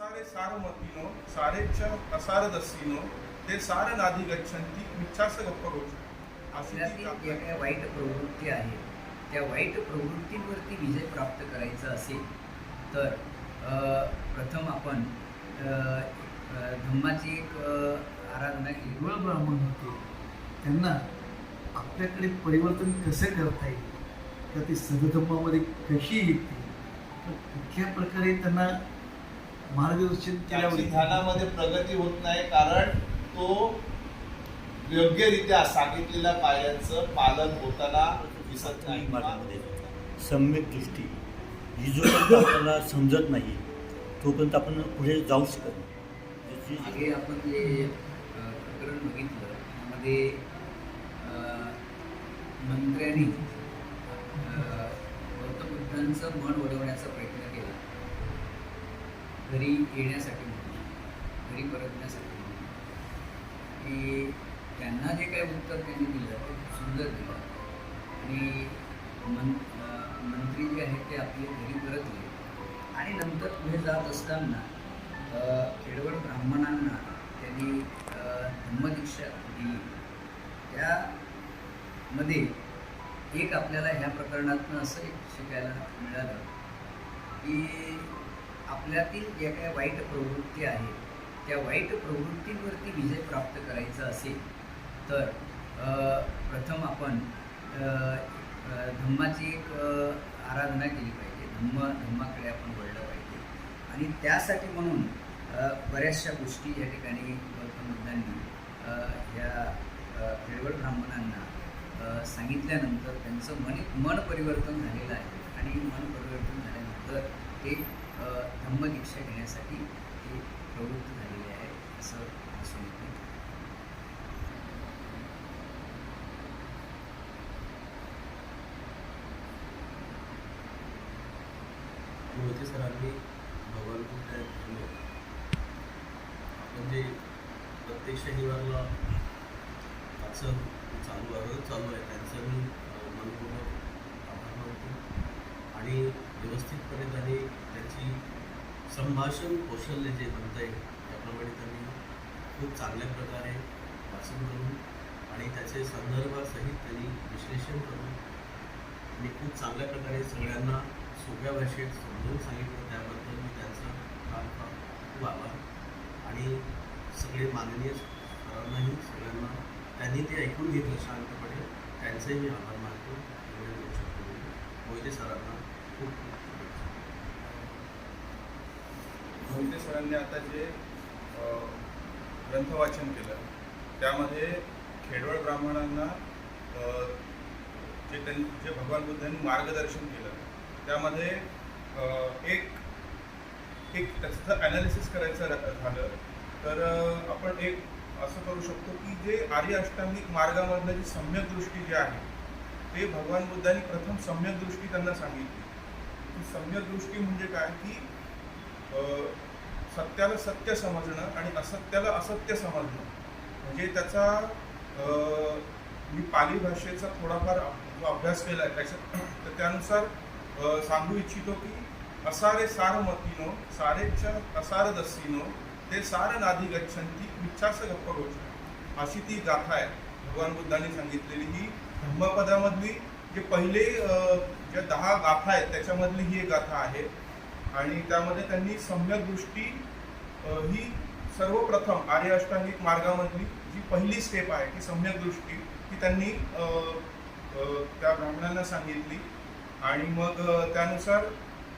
असारे सारमतीनो सारेच असारदस्सीनो ते सार नादी गच्छन्ती मिच्छास गप्प गोष्ट ज्या वाईट प्रवृत्ती आहेत त्या वाईट प्रवृत्तींवरती विजय प्राप्त करायचा असेल तर अ, प्रथम आपण धम्माची एक आराधना केली. केवळ ब्राह्मण होते. त्यांना आपल्याकडे परिवर्तन कसं करता येईल? का ती सदधर्मामध्ये कशी तर कुठल्या प्रकारे त्यांना मार्गदर्शन केल्यावर ध्यानामध्ये प्रगती होत नाही कारण तो योग्यरित्या सांगितलेल्या पायऱ्यांचं पालन होताना दिसत नाही. मार्गामध्ये सम्यक दृष्टी. ही जोपर्यंत आपल्याला समजत नाही तोपर्यंत आपण पुढे जाऊ शकत नाही. त्याची- मागे आपण जे प्रकरण बघितलं त्यामध्ये मंत्र्यांनी गौतम बुद्धांचं मन वळवण्याचा प्रयत्न केला. घरी येण्यासाठी म्हणून घरी परतण्यासाठी म्हणून की त्यांना जे काही उत्तर त्यांनी दिलं ते खूप सुंदर दिलं. आणि मन मंत्री जे आहेत ते आपले घरी परतले. आणि नंतर पुढे जात असताना अ, ब्राह्मणांना त्यांनी धम्मदीक्षा दिली. त्यामध्ये एक आपल्याला ह्या प्रकरणातनं असं एक शिकायला मिळालं की आपल्यातील ज्या काही वाईट प्रवृत्ती आहेत त्या वाईट प्रवृत्तींवरती विजय प्राप्त करायचा असेल तर प्रथम आपण धम्माची एक आराधना केली पाहिजे. धम्म धम्माकडे आपण वळलं पाहिजे. आणि त्यासाठी म्हणून बऱ्याचशा गोष्टी या ठिकाणी गौतमबुद्धांनी या केळवळ खेळवड ब्राह्मणांना सांगितल्यानंतर त्यांचं मन मन परिवर्तन झालेलं आहे. आणि मन परिवर्तन झाल्यानंतर ते धम्मदीक्षा घेण्यासाठी ते प्रवृत्त झालेले आहे असं दिसून येतं मोहिते सरांनी भगवान कुठल्या धर्म म्हणजे प्रत्येक शनिवारला वाचन चालू आहे चालू आहे त्यांचं मी मनपूर्वक आभार मानतो. आणि व्यवस्थितपणे त्यांनी त्याची संभाषण कौशल्य जे म्हणता येईल त्याप्रमाणे त्यांनी खूप चांगल्या प्रकारे वाचन करून आणि त्याचे संदर्भासहित त्यांनी विश्लेषण करून आणि खूप चांगल्या प्रकारे सगळ्यांना सोप्या भाषेत समजून सांगितलं. त्याबद्दल मी त्यांचा फार फार खूप आभार. आणि सगळे माननीय सरांनाही सगळ्यांना त्यांनी ते ऐकून घेतलं शांतपणे. त्यांचेही मी आभार मानतो. एवढे शकतो मोहिते सरांना मोहिते सरांनी आता जे ग्रंथवाचन केलं त्यामध्ये खेडवळ ब्राह्मणांना जे त्यां जे भगवान बुद्धांनी मार्गदर्शन केलं त्यामध्ये एक एक त्याचं ॲनालिसिस करायचं झालं तर आपण एक असं करू शकतो की जे आर्य अष्टांगिक मार्गामधलं जी सम्यक दृष्टी जी आहे ते भगवान बुद्धांनी प्रथम सम्यक दृष्टी त्यांना सांगितली. की सम्यक दृष्टी म्हणजे काय? की सत्याला सत्य समजणं आणि असत्याला असत्य समजणं. म्हणजे त्याचा मी पाली भाषेचा थोडाफार अभ्यास केला आहे त्याच्यात तर त्यानुसार सांगू इच्छितो की असारे सारमतीनो असार असारदस्सीनो ते सार नादी गच्छंती मिच्छास गप्प गोष्ट अशी ती गाथा आहे. भगवान बुद्धांनी सांगितलेली ही धम्मपदामधली जे पहिले ज्या दहा गाथा आहेत त्याच्यामधली ही एक गाथा आहे. आणि त्यामध्ये त्यांनी सम्यक दृष्टी ही सर्वप्रथम आर्य अष्टांगिक मार्गामधली जी पहिली स्टेप आहे ती सम्यक दृष्टी ती त्यांनी त्या ब्राह्मणांना सांगितली. आणि मग त्यानुसार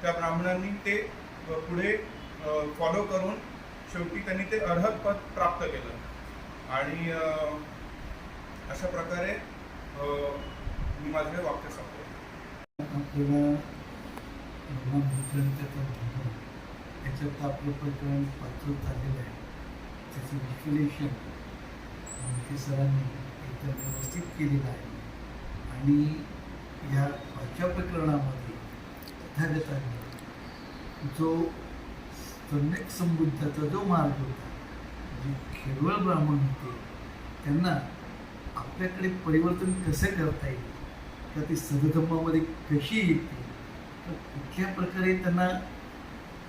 त्या ब्राह्मणांनी ते पुढे फॉलो करून शेवटी त्यांनी ते अर्हत पद प्राप्त केलं. आणि अशा प्रकारे मी माझे वाक्य सांगतो. आपल्याला भगवान बुद्धांचा धर्म त्याच्यात आपलं प्रकरण पात्र झालेलं आहे. त्याचं विश्लेषण आमच्या सरांनी एकदम व्यवस्थित केलेलं आहे. आणि या पाचव्या प्रकरणामध्ये तथागतांनी जो सम्यक समृद्धाचा जो मार्ग होता जे खेळवळ ब्राह्मण होते त्यांना आपल्याकडे परिवर्तन कसं करता येईल? तर ती सदधर्मामध्ये कशी येतील तर कुठल्या प्रकारे त्यांना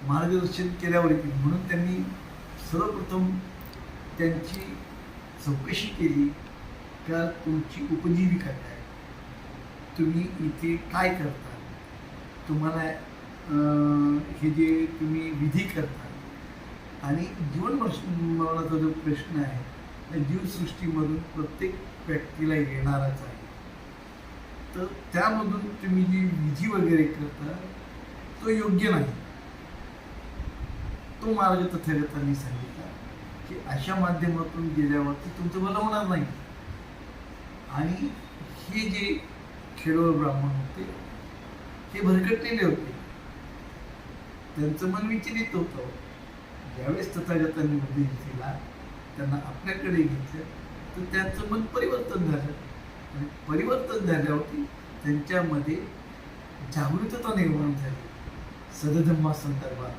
मार्गदर्शन केल्यावर येतील म्हणून त्यांनी सर्वप्रथम त्यांची चौकशी केली. का तुमची उपजीविका काय? तुम्ही इथे काय करता? तुम्हाला हे जे तुम्ही विधी करता. आणि जीवन मरणाचा जो प्रश्न आहे त्या जीवसृष्टीमधून प्रत्येक व्यक्तीला येणारच आहे. तर त्यामधून तुम्ही जी विधी वगैरे करता तो योग्य नाही. तो मार्ग तथागतांनी सांगितला की अशा माध्यमातून गेल्यावरती तुमचं बरं होणार नाही. आणि हे जे खेडोळ ब्राह्मण होते हे भरकटलेले होते. त्यांचं मन विचलित होतं. ज्यावेळेस तथागतांनी मध्ये दिला त्यांना आपल्याकडे घेतलं तर त्यांचं मन परिवर्तन झालं. परिवर्तन झाल्यावरती त्यांच्यामध्ये जागृतता निर्माण झाली. सदधम्मा संदर्भात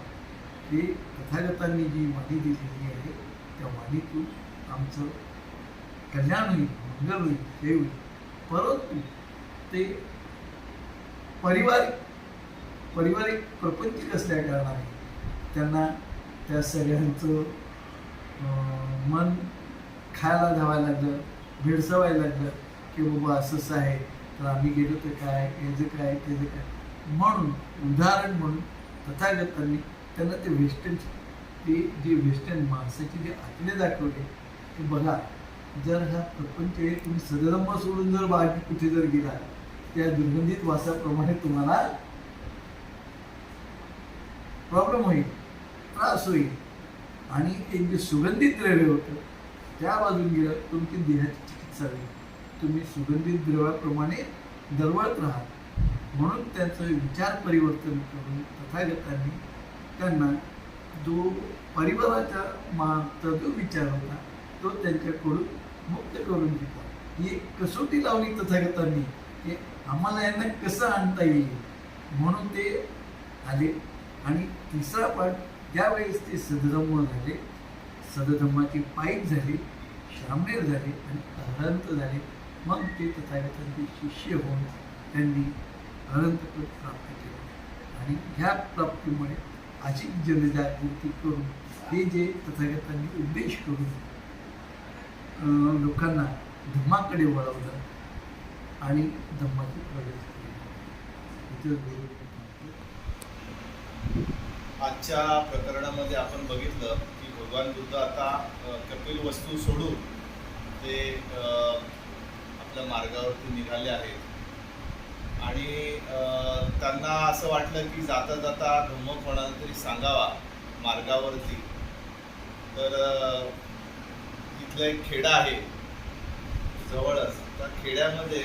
हे तथागतांनी जी वाणी दिलेली आहे त्या वाणीतून आमचं कल्याण होईल मंगल होईल हे होईल. परंतु ते पारिवारिक पारिवारिक प्रपंचिक असल्या कारणाने? त्यांना त्या सगळ्यांचं अं, मन खायला धावायला लागलं भेडसावायला लागलं. की बाबा असं असं आहे तर आम्ही गेलो तर काय याचं काय त्याचं काय म्हणून उदाहरण म्हणून तथागतांनी त्यांना ते वेस्टर्न ते जे वेस्टर्न माणसाचे जे आतले दाखवले ते बघा. जर हा प्रपंच हे तुम्ही सदरंब सोडून जर बाकी कुठे जर गेला त्या दुर्गंधित वासाप्रमाणे तुम्हाला प्रॉब्लेम होईल त्रास होईल. आणि एक जे सुगंधित द्रव्य होतं त्या बाजून गेलं तुमची देहाची चिकित्सा होईल. तुम्ही सुगंधित द्रव्याप्रमाणे दरवळत राहा म्हणून त्यांचं विचार परिवर्तन करून तथागतांनी त्यांना जो परिवाराच्या मागचा जो विचार होता तो त्यांच्याकडून मुक्त करून घेतला. ही एक कसोटी लावली तथागतांनी की आम्हाला यांना कसं आणता येईल? म्हणून ते आले. आणि तिसरा पाठ ज्यावेळेस ते सदधम्म झाले सदधम्माचे पायिक झाले श्रामणेर झाले आणि अहंत झाले. मग ते तथागतांचे शिष्य होऊन त्यांनी अनंतपद प्राप्त केलं आणि ह्या प्राप्तीमुळे अशी जनजागृती करून हे जे तथागतांनी उद्देश करून लोकांना धम्माकडे वळवलं आणि धम्माची प्रगती केली आजच्या प्रकरणामध्ये आपण बघितलं की भगवान बुद्ध आता कपिल वस्तू सोडून ते आपल्या मार्गावरती निघाले आहेत. आणि त्यांना असं वाटलं की जाता जाता धुमक कोणाला तरी सांगावा मार्गावरती. तर तिथलं एक खेडा आहे. जवळच. त्या खेड्यामध्ये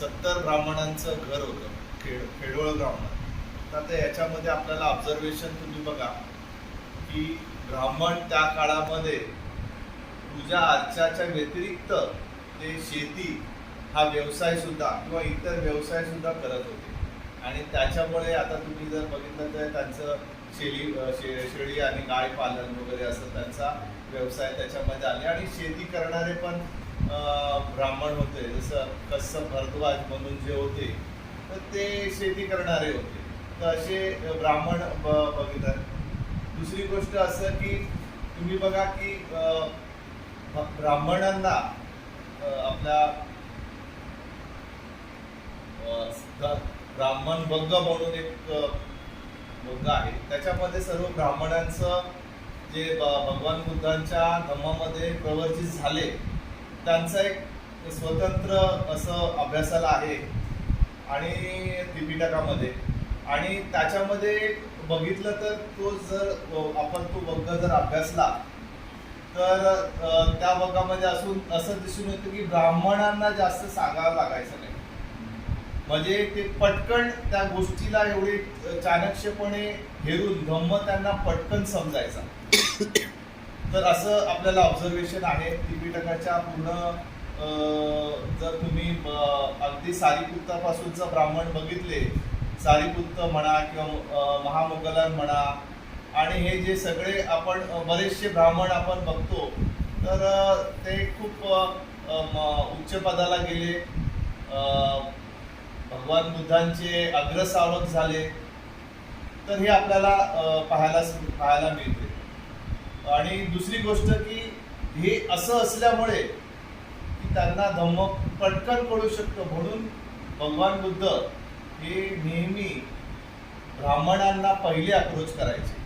सत्तर ब्राह्मणांचं घर होतं. खेड खेडोळ ब्राह्मण. तर आता याच्यामध्ये आपल्याला ऑब्झर्वेशन तुम्ही बघा की ब्राह्मण त्या काळामध्ये पूजा अर्चाच्या व्यतिरिक्त ते शेती हा व्यवसायसुद्धा किंवा इतर व्यवसाय सुद्धा करत होते. आणि त्याच्यामुळे आता तुम्ही जर बघितलं तर त्यांचं शेळी शे शेळी आणि गाय पालन वगैरे असं त्यांचा व्यवसाय त्याच्यामध्ये आले. आणि शेती करणारे पण ब्राह्मण होते. जसं कस्सम भरद्वाज म्हणून जे होते तर ते शेती करणारे होते. तर असे ब्राह्मण ब बघितलं. दुसरी गोष्ट असं की तुम्ही बघा की ब्राह्मणांना आपल्या ब्राह्मण बंग म्हणून एक अ, बंग आहे. त्याच्यामध्ये सर्व ब्राह्मणांचं जे भगवान बुद्धांच्या धम्मामध्ये प्रवर्जित झाले त्यांचं एक स्वतंत्र असं अभ्यासाला आहे. आणि त्रिपिटकामध्ये. आणि त्याच्यामध्ये बघितलं तर तो जर आपण तो बंग जर अभ्यासला तर त्या बंगामध्ये असून असं दिसून येतं की ब्राह्मणांना जास्त सांगावं लागायचं नाही. म्हणजे ते पटकन त्या गोष्टीला एवढे चाणक्यपणे हेरून धम्म त्यांना पटकन समजायचा. तर असं आपल्याला ऑब्झर्वेशन आहे. त्रिपिटकाच्या पूर्ण जर तुम्ही अगदी सारीपुत्तापासूनचं ब्राह्मण बघितले सारीपुत्त म्हणा किंवा अं, महामोगलान म्हणा आणि हे जे सगळे आपण बरेचसे ब्राह्मण आपण बघतो तर ते खूप उच्च पदाला गेले. भगवान बुद्धांचे अग्रसावक झाले तर हे आपल्याला पाहायला पाहायला मिळते. आणि दुसरी गोष्ट की हे असं असल्यामुळे की त्यांना धम्म पटकन कळू शकतं. म्हणून भगवान बुद्ध हे नेहमी ब्राह्मणांना पहिले अप्रोच करायचे.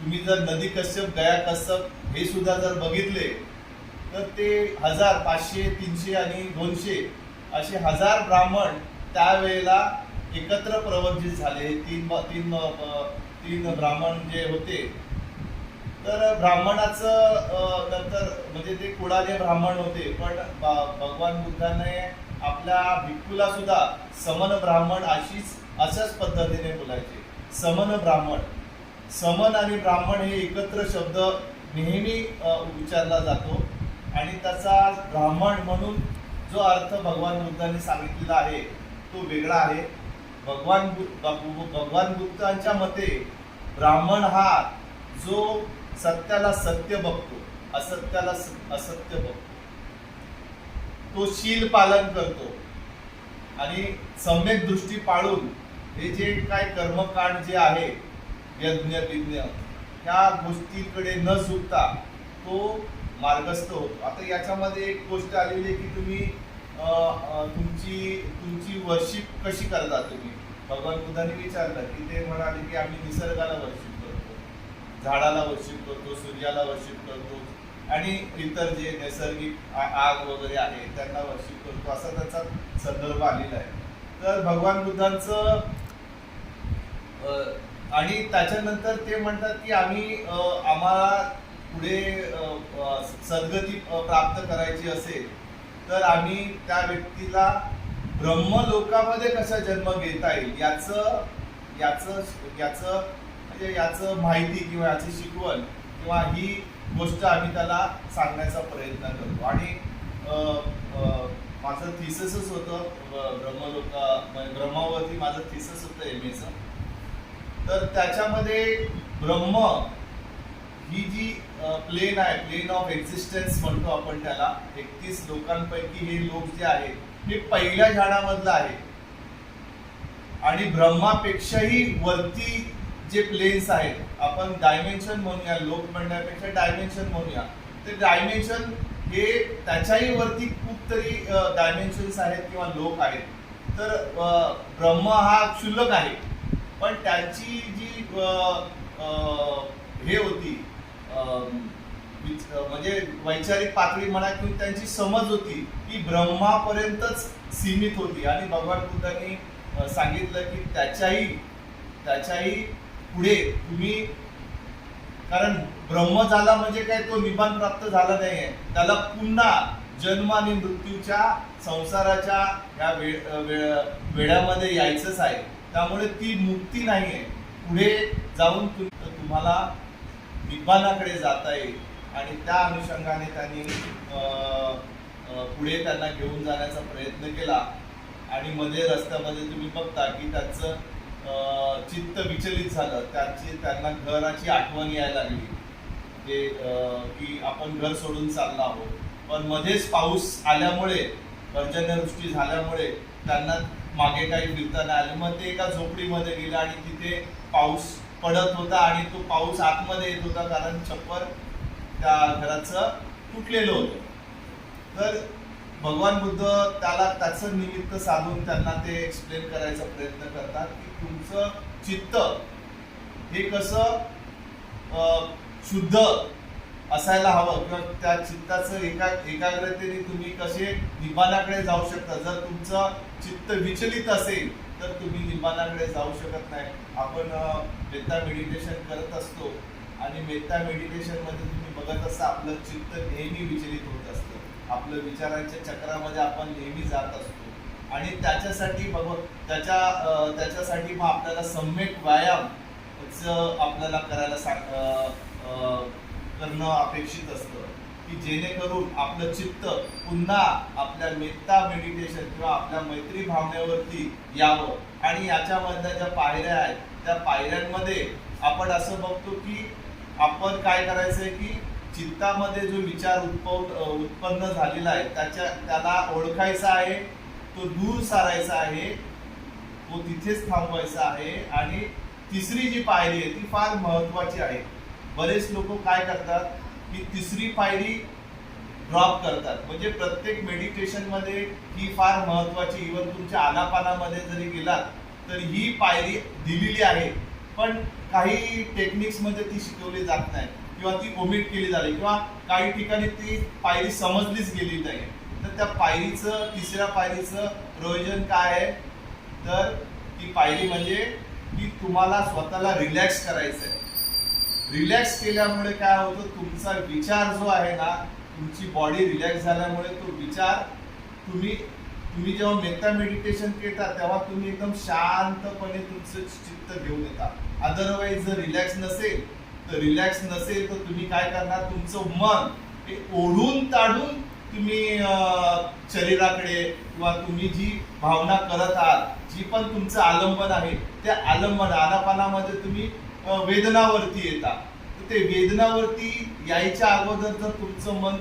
तुम्ही जर नदी कश्यप गया कश्यप हे सुद्धा जर बघितले तर ते हजार पाचशे तीनशे आणि दोनशे असे हजार ब्राह्मण त्यावेळेला एकत्र प्रवर्जित झाले. तीन तीन तीन ब्राह्मण जे होते. तर ब्राह्मणाचं नंतर म्हणजे ते कुडाले ब्राह्मण होते. पण भगवान बुद्धाने आपल्या भिक्खूला सुद्धा समन ब्राह्मण अशीच अशाच पद्धतीने बोलायचे. समन ब्राह्मण. समन आणि ब्राह्मण हे एकत्र शब्द नेहमी विचारला उच्चारला जातो. आणि त्याचा ब्राह्मण म्हणून जो अर्थ भगवान बुद्धांनी सांगितलेला आहे तो वेगळा आहे. भगवान भगवान बुद्धांच्या मते ब्राह्मण हा जो सत्याला सत्य बघतो असत्याला असत्य बघतो. तो शील पालन करतो आणि सम्यक दृष्टी पाळून हे जे काय कर्मकांड जे आहे यज्ञ विज्ञ ह्या गोष्टीकडे न झुकता तो मार्गस्थ होतो. आता याच्यामध्ये एक गोष्ट आलेली आहे की तुम्ही तुमची तुमची वर्शिप कशी करता तुम्ही? भगवान बुद्धांनी विचारलं की ते म्हणाले की आम्ही निसर्गाला वर्शिप करतो झाडाला वर्शिप करतो सूर्याला वर्शिप करतो. आणि इतर जे नैसर्गिक आग वगैरे आहे त्यांना वर्शिप करतो. असा त्याचा संदर्भ आलेला आहे. तर भगवान बुद्धांचं आणि त्याच्यानंतर ते म्हणतात की आम्ही आम्हाला पुढे सद्गती प्राप्त करायची असेल तर आम्ही त्या व्यक्तीला ब्रह्मलोकामध्ये कसा जन्म घेता येईल याचं याचं याचं म्हणजे याचं माहिती किंवा याची शिकवण किंवा ही गोष्ट आम्ही त्याला सांगण्याचा प्रयत्न करतो. आणि माझं थिससच होतं ब्रह्मलोक ब्रह्मलोका ब्रह्मावरती माझं थिसस होतं एम एचं तर त्याच्यामध्ये ब्रह्म ही जी प्लेन आहे प्लेन ऑफ एक्झिस्टन्स म्हणतो आपण त्याला एकतीस लोकांपैकी हे लोक जे आहेत हे पहिल्या झाडामधलं आहे. आणि ब्रह्मापेक्षाही वरती जे प्लेन्स आहेत आपण डायमेन्शन म्हणूया लोक म्हणण्यापेक्षा डायमेन्शन म्हणूया. ते डायमेन्शन हे त्याच्याही वरती खूप तरी डायमेन्शन्स आहेत किंवा लोक आहेत. तर ब्रह्म हा क्षुल्लक आहे. पण त्याची जी हे होती म्हणजे वैचारिक पातळी म्हणा किंवा त्यांची समज होती ती ब्रह्मापर्यंतच सीमित होती. आणि भगवान बुद्धांनी सांगितलं की त्याच्याही त्याच्याही पुढे तुम्ही कारण ब्रह्म झाला म्हणजे काय तो निबान प्राप्त झाला नाहीये. त्याला पुन्हा जन्म आणि मृत्यूच्या संसाराच्या या वेळ वेळामध्ये यायचंच आहे. त्यामुळे ती मुक्ती नाहीये. पुढे जाऊन तुम्हाला निब्बानाकडे जाता येईल. आणि त्या अनुषंगाने त्यांनी पुढे त्यांना घेऊन जाण्याचा प्रयत्न केला. आणि मध्ये रस्त्यामध्ये तुम्ही बघता की त्यांचं चित्त विचलित झालं. त्यांची त्यांना घराची आठवण यायला लागली. जे की आपण घर सोडून चाललो आहोत. पण मध्येच पाऊस आल्यामुळे पर्जन्यवृष्टी झाल्यामुळे त्यांना मागे काही फिरताना आले. मग ते एका झोपडीमध्ये गेलं आणि तिथे पाऊस पडत होता आणि तो पाऊस आतमध्ये येत होता. कारण छप्पर त्या घराचं तुटलेलं होतं. तर भगवान बुद्ध त्याला त्याचं निमित्त साधून त्यांना ते एक्सप्लेन करायचा प्रयत्न करतात की तुमचं चित्त हे कसं शुद्ध असायला हवं किंवा त्या चित्ताचं एका एकाग्रतेने तुम्ही कसे निबानाकडे जाऊ शकता. जर तुमचं चित्त विचलित असेल तर तुम्ही निबानाकडे जाऊ शकत नाही. आपण एकदा मेडिटेशन करत असतो. आणि मेत्ता मेडिटेशनमध्ये तुम्ही बघत असता आपलं चित्त नेहमी विचलित होत असतं. आपलं विचारांच्या चक्रामध्ये आपण नेहमी जात असतो. आणि त्याच्यासाठी बघ त्याच्या त्याच्यासाठी मग आपल्याला सम्यक व्यायाम च आपल्याला करायला सांग करणं अपेक्षित असतं. की जेणेकरून आपलं चित्त पुन्हा आपल्या मेत्ता मेडिटेशन किंवा आपल्या मैत्री भावनेवरती यावं. आणि याच्यामधल्या ज्या पायऱ्या आहेत त्या पायऱ्यांमध्ये आपण असं बघतो की आपण काय करायचंय की चित्तामध्ये जो विचार उत्पव उत्पन्न झालेला आहे त्याच्या त्याला ओळखायचा आहे तो दूर सारायचा आहे तो तिथेच थांबवायचा आहे आणि तिसरी जी पायरी आहे ती फार महत्वाची आहे. बरेच लोक काय करतात की तिसरी पायरी ड्रॉप करतात. म्हणजे प्रत्येक मेडिटेशनमध्ये ही फार महत्वाची इव्हन तुमच्या आनापानामध्ये जरी गेलात तर ही पायरी दिलेली आहे. पण काही टेक्निक्समध्ये ती शिकवली जात नाही. किंवा ती ओमिट केली जाते. किंवा काही ठिकाणी ती पायरी समजलीच गेली नाही. तर त्या पायरीचं तिसऱ्या पायरीचं प्रयोजन काय आहे? तर ती पायरी म्हणजे की तुम्हाला स्वतःला रिलॅक्स करायचं आहे रिलॅक्स केल्यामुळे काय होतं? तुमचा विचार जो आहे ना तुमची बॉडी रिलॅक्स झाल्यामुळे तो विचार तुम्ही तुम्ही जेव्हा मेता मेडिटेशन केता तेव्हा तुम्ही एकदम शांतपणे तुमचं चित्त घेऊन येता. अदरवाईज जर रिलॅक्स नसेल तर रिलॅक्स नसेल तर तुम्ही काय करणार? तुमचं मन हे ओढून ताडून तुम्ही शरीराकडे किंवा तुम्ही जी भावना करत आहात जी पण तुमचं आलंबन आहे त्या आलंबन आनापानामध्ये तुम्ही वेदनावरती येता. तर ते वेदनावरती यायच्या अगोदर जर तुमचं मन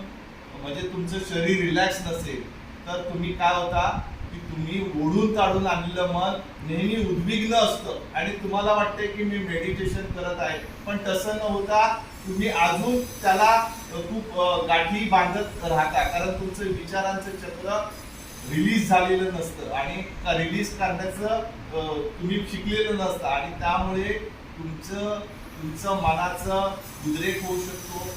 म्हणजे तुमचं शरीर रिलॅक्स नसेल तर तुम्ही काय होता की तुम्ही ओढून काढून आणलेलं मन नेहमी उद्विग्न असतं. आणि तुम्हाला वाटते की मी मेडिटेशन करत आहे. पण तसं न होता तुम्ही अजून त्याला खूप गाठी बांधत राहता. कारण तुमचं विचारांचं चक्र रिलीज झालेलं नसतं. आणि रिलीज करण्याचं तुम्ही शिकलेलं नसतं. आणि त्यामुळे तुमचं तुमचं मनाचं उद्रेक होऊ शकतो.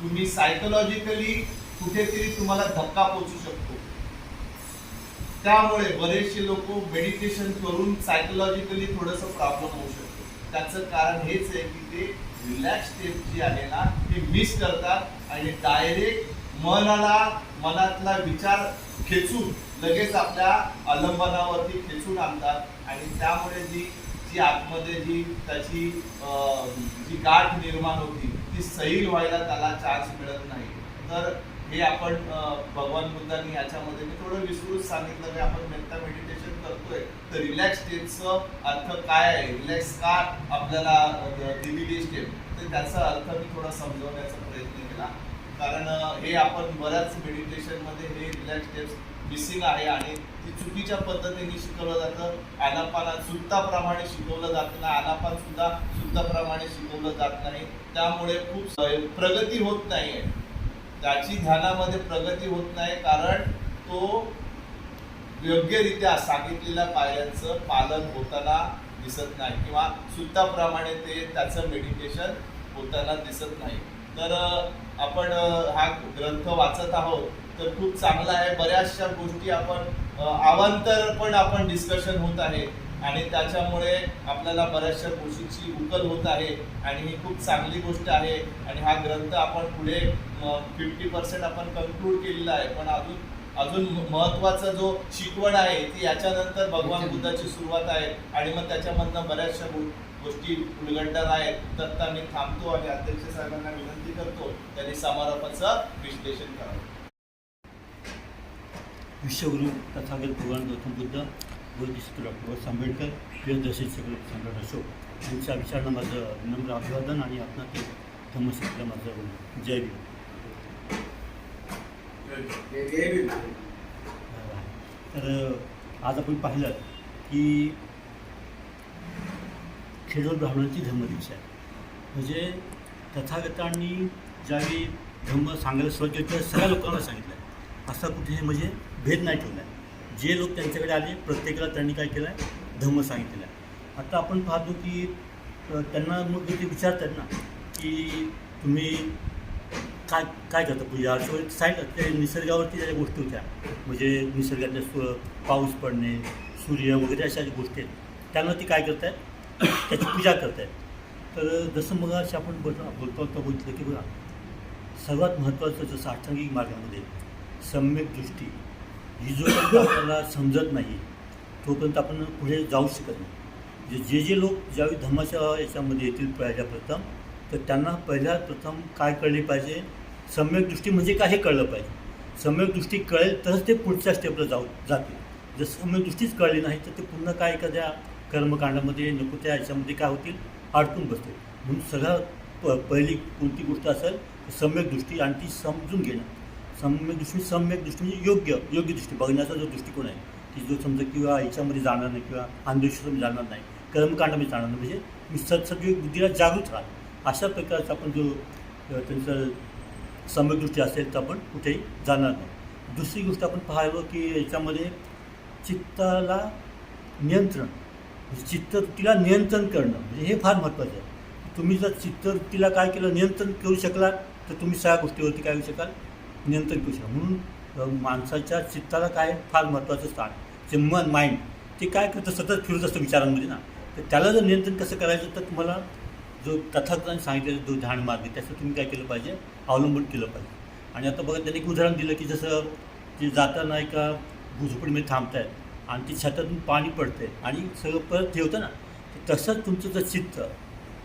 तुम्ही सायकोलॉजिकली कुठेतरी तुम्हाला धक्का पोचू शकतो. त्यामुळे बरेचसे लोक मेडिटेशन करून सायकोलॉजिकली थोडंसं प्रॉब्लेम होऊ शकतो त्याचं कारण हेच आहे की ते रिलॅक्स स्टेप जी आहे ना ते मिस करतात आणि डायरेक्ट मनाला मनातला विचार खेचून लगेच आपल्या अवलंबनावरती खेचून आणतात. आणि त्यामुळे जी जी आतमध्ये जी त्याची जी गाठ निर्माण होती ती सैल व्हायला त्याला चान्स मिळत नाही. तर हे आपण भगवान बुद्धांनी याच्यामध्ये मी थोडं विस्तृत सांगितलं की आपण मेंटा मेडिटेशन करतोय. तर रिलॅक्स स्टेपचं अर्थ काय आहे? रिलॅक्स का आपल्याला दिलेली स्टेप तर त्याचा अर्थ मी थोडा समजवण्याचा प्रयत्न केला. कारण हे आपण बऱ्याच मेडिटेशनमध्ये हे रिलॅक्स स्टेप्स मिसिंग आहे आणि ती चुकीच्या पद्धतीने शिकवलं जातं. आलापाला सुत्ताप्रमाणे शिकवलं जात नाही. आलापान सुद्धा सुत्ताप्रमाणे शिकवलं जात नाही. त्यामुळे खूप प्रगती होत नाहीये. त्याची ध्यानामध्ये प्रगती होत नाही कारण तो योग्यरित्या सांगितलेल्या पायऱ्यांचं पालन होताना दिसत नाही किंवा सुत्ताप्रमाणे ते त्याचं मेडिटेशन होताना दिसत नाही. तर आपण हा ग्रंथ वाचत आहोत तर खूप चांगला आहे. बऱ्याचशा गोष्टी आपण आवांतर अवांतर पण आपण डिस्कशन होत आहे. आणि त्याच्यामुळे आपल्याला बऱ्याचशा गोष्टीची उकल होत आहे आणि ही खूप चांगली गोष्ट आहे आणि हा ग्रंथ आपण पुढे फिफ्टी पर्सेंट आपण कन्क्लूड केलेला आहे. पण अजून अजून महत्त्वाचा जो शिकवण आहे ती याच्यानंतर भगवान बुद्धाची सुरुवात आहे आणि मग त्याच्यामधनं बऱ्याचशा गोष्टी उलगडणार आहेत. तर आता मी थांबतो आणि अध्यक्ष साहेबांना विनंती करतो त्यांनी समारोपाचं विश्लेषण करावं. विश्वगुरु तथागत भगवान गौतम बुद्ध बोधिसत्व डॉक्टर बाबासाहेब आंबेडकर प्रियदर्शी सगळे सम्राट अशोक यांच्या विचारणं माझं नम्र अभिवादन आणि आपण ते धम्मशिकला माझं जय भीम. तर आज आपण पाहिलं की खेडोल ब्राह्मणांची धर्मदीक्षा आहे. म्हणजे तथागतांनी ज्यावेळी धर्म सांगायला सुरुवात केली त्या सगळ्या लोकांना सांगितलं असा कुठेही म्हणजे भेद नाही ठेवला आहे. जे लोक त्यांच्याकडे आले प्रत्येकाला त्यांनी काय केलं आहे धम्म सांगितलेला आहे. आता आपण पाहतो की त्यांना मग ते विचारतात ना की तुम्ही काय काय करता? म्हणजे पूजा अर्चना सांगितलं ते निसर्गावरती ज्या गोष्टी होत्या म्हणजे निसर्गातल्या सु पाऊस पडणे सूर्य वगैरे अशा ज्या गोष्टी आहेत त्यांना ती काय करतायत? त्याची पूजा करतायत. तर जसं मग असे आपण बघ बोलतो बघितलं की बघा सर्वात महत्त्वाचं जसं अष्टांगिक मार्गामध्ये सम्यक दृष्टी ही जोपर्यंत आपल्याला समजत नाही तोपर्यंत आपण पुढे जाऊ शकत नाही. जे जे जे लोक ज्यावेळी धर्माच्या याच्यामध्ये येतील पहिल्या प्रथम तर त्यांना पहिल्या प्रथम काय कळले पाहिजे? सम्यक दृष्टी म्हणजे काय हे कळलं पाहिजे. सम्यक दृष्टी कळेल तरच ते पुढच्या स्टेपला जाऊ जातील. जर सम्यक दृष्टीच कळली नाही तर ते पुन्हा काय एखाद्या कर्मकांडामध्ये नको त्या याच्यामध्ये काय होतील? अडकून बसतील. म्हणून सगळ्यात प पहिली कोणती गोष्ट असेल तर सम्यक दृष्टी आणि ती समजून घेणं. सम्यक दृष्टी सम्यक दृष्टी म्हणजे योग्य योग्य दृष्टी. बघण्याचा जो दृष्टिकोन आहे की जो समजा किंवा याच्यामध्ये जाणार नाही किंवा अंधविश्वासामध्ये जाणार नाही कर्मकांडामध्ये जाणार नाही. म्हणजे मी सत्सद्योग बुद्धीला जागृत राहा अशा प्रकारचा आपण जो त्यांचं त्यांचं सम्यकदृष्टी असेल तर आपण कुठेही जाणार नाही. दुसरी गोष्ट आपण पाहावं की याच्यामध्ये चित्ताला नियंत्रण म्हणजे चित्तवृत्तीला नियंत्रण करणं म्हणजे हे फार महत्त्वाचं आहे. तुम्ही जर चित्तवृत्तीला काय केलं नियंत्रण करू शकलात तर तुम्ही सगळ्या गोष्टीवरती काय करू शकाल? नियंत्रण करू शकाल म्हणून माणसाच्या चित्ताला काय फार महत्त्वाचं स्थान जे मन माइंड ते काय करतं सतत फिरत असतं विचारांमध्ये ना. तर त्याला जर नियंत्रण कसं करायचं तर तुम्हाला जो तथागतांनी सांगितलेला जो ध्यान मार्ग आहे, त्याचं तुम्ही काय केलं पाहिजे अवलंबून केलं पाहिजे. आणि आता बघा त्यांनी एक उदाहरण दिलं की जसं ते जाताना एका झोपडीमध्ये थांबत आहेत आणि ती छतातून पाणी पडतंय आणि सगळं परत ठेवतं ना तसंच तुमचं जर चित्त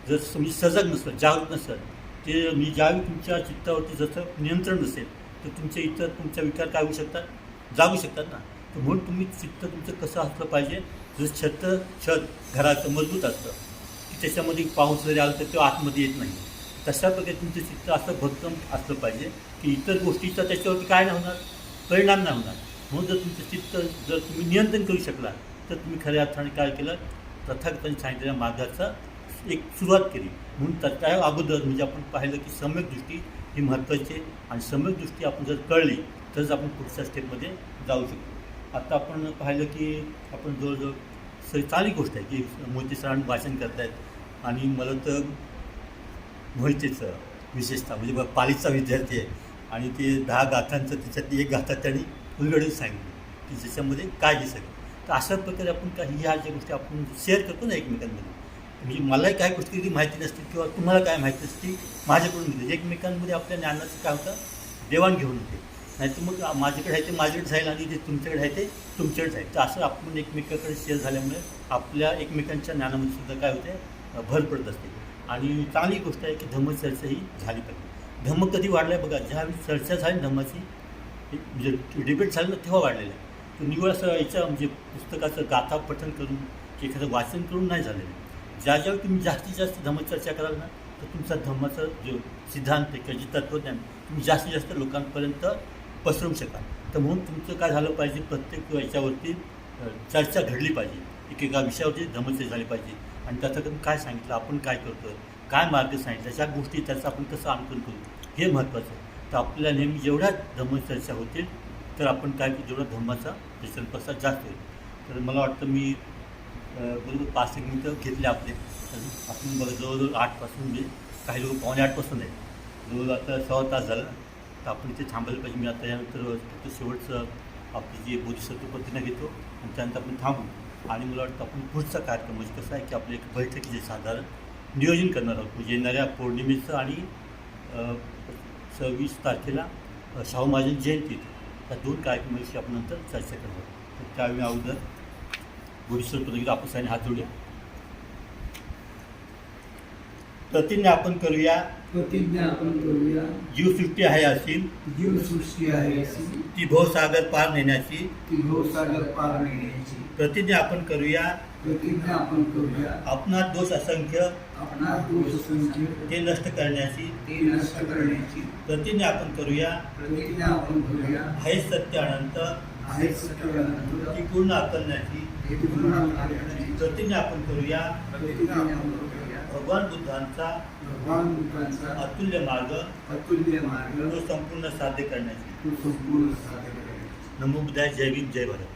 जर तुम्ही म्हणजे सजग नसतं जागरूक नसेल ते मी ज्यावेळी तुमच्या चित्तावरती जसं नियंत्रण नसेल तर तुमचे इतर तुमच्या विकार काय होऊ शकतात? जागू शकतात ना. तर म्हणून तुम्ही चित्त तुमचं कसं असलं पाहिजे? जसं छत छत घराचं मजबूत असतं. की त्याच्यामध्ये पाऊस जरी आला तर तो आतमध्ये येत नाही. तशा प्रकारे तुमचं चित्त असं भक्कम असलं पाहिजे की इतर गोष्टीचा त्याच्यावरती काय नाही होणार? परिणाम नाही होणार. म्हणून जर तुमचं चित्त जर तुम्ही नियंत्रण करू शकला तर तुम्ही खऱ्या अर्थाने काय केलं? तथागतांनी सांगितलेल्या मार्गाचा एक सुरुवात केली. म्हणून त्या अगोदर म्हणजे आपण पाहिलं की सम्यक दृष्टी ही महत्त्वाची आहे. आणि सम्यक दृष्टी आपण जर कळली तरच आपण पुढच्या स्टेपमध्ये जाऊ शकतो. आत्ता आपण पाहिलं की आपण जवळजवळ सगळी चांगली गोष्ट आहे की मोती सरांनी भाषण करतायत. आणि मला तर मोहितेचं विशेषतः म्हणजे पालीचा विद्यार्थी आहे. आणि ते दहा गाथांचं त्याच्यातली एक गाथा त्यांनी उलगडून सांगितली की ज्याच्यामध्ये काय हे सगळं तर अशा प्रकारे आपण काही ह्या ज्या गोष्टी आपण शेअर करतो ना एकमेकांमध्ये म्हणजे मलाही काय गोष्टी ती माहिती नसतील किंवा तुम्हाला काय माहिती नसती माझ्याकडून दिली एकमेकांमध्ये आपल्या ज्ञानाचं काय होतं? देवाणघेवाण होते. नाही तर मग माझ्याकडे आहे ते माझ्याकडे जाईल आणि जे तुमच्याकडे आहे ते तुमच्याकडे जाईल तर असं आपण एकमेकाकडे शेअर झाल्यामुळे आपल्या एकमेकांच्या ज्ञानामध्ये सुद्धा काय होते? भर पडत असते. आणि चांगली गोष्ट आहे की धम्मचर्चा ही झाली पाहिजे. धम्म कधी वाढलाय बघा ज्यावेळी चर्चा झाली धम्माची म्हणजे डिबेट झाली ना तेव्हा वाढलेलं आहे. तो निवड असं याच्या म्हणजे पुस्तकाचं गाथा पठण करून की एखादं वाचन करून नाही झालेलं आहे. ज्या ज्यावेळी तुम्ही जास्तीत जास्त धम्मचर्चा कराल ना तर तुमचा धम्माचं जो सिद्धांत किंवा जे तत्त्वज्ञान तुम्ही जास्तीत जास्त लोकांपर्यंत पसरवू शकाल. तर म्हणून तुमचं काय झालं पाहिजे प्रत्येक याच्यावरती चर्चा घडली पाहिजे. एकेका विषयावरती धम्मचर्चा झाली पाहिजे. आणि त्याच्याकडून काय सांगितलं आपण काय करतो काय मार्ग सांगितलं ज्या गोष्टी त्याचं आपण कसं अनुकरण करू हे महत्त्वाचं आहे. तर आपल्या नेहमी जेवढ्या धम्मचर्चा होतील तर आपण काय जेवढा धम्माचा प्रचार प्रसार जास्त होईल. तर मला वाटतं मी बरोबर पाच एक मिनटं घेतले आपले. आपण बघा जवळजवळ आठपासून म्हणजे काही लोक पावणे आठपासून आहेत. जवळजवळ आता सहा तास झाला. तर आपण इथे थांबायला पाहिजे. मी आता यानंतर फक्त शेवटचं आपली जी बोधिसत्व प्रतिज्ञा घेतो आणि त्यानंतर आपण थांबू. आणि मला वाटतं आपण पुढचा कार्यक्रम म्हणजे कसं आहे की आपलं एक बैठकीचे साधारण नियोजन करणार आहोत. म्हणजे येणाऱ्या पौर्णिमेचं आणि सव्वीस तारखेला शाहू महाजन जयंतीत त्या दोन कार्यक्रमाविषयी आपण नंतर चर्चा करणार आहोत. तर त्यावेळी अगोदर प्रतिज्ञा आपण सगळ्यांनी हात जोडूया प्रतिज्ञा आपण करूया. प्रतिज्ञा आपण करूया. जीवसृष्टी आहे अशी. जीवसृष्टी आहे अशी. ती भवसागर पार नेण्याची. ती भवसागर पार नेण्याची. प्रतिज्ञा आपण करूया. प्रतिज्ञा आपण करूया. आपणात दोष असंख्य. दोष संख्य ते नष्ट करण्याची. ते नष्ट करण्याची. प्रतिज्ञा आपण करूया. प्रतिज्ञा आपण करूया. हे सत्य अनंत आहे सत्यानंतर ती पूर्ण आकलण्याची ते पूर्ण करण्याची प्रतिज्ञा आपण करूया. भगवान बुद्धांचा भगवान बुद्धांचा अतुल्य मार्ग. अतुल्य मार्ग. तो संपूर्ण साध्य करण्याची. संपूर्ण साध्य करण्याची. नमो बुद्धाय जय भीम जय भारत.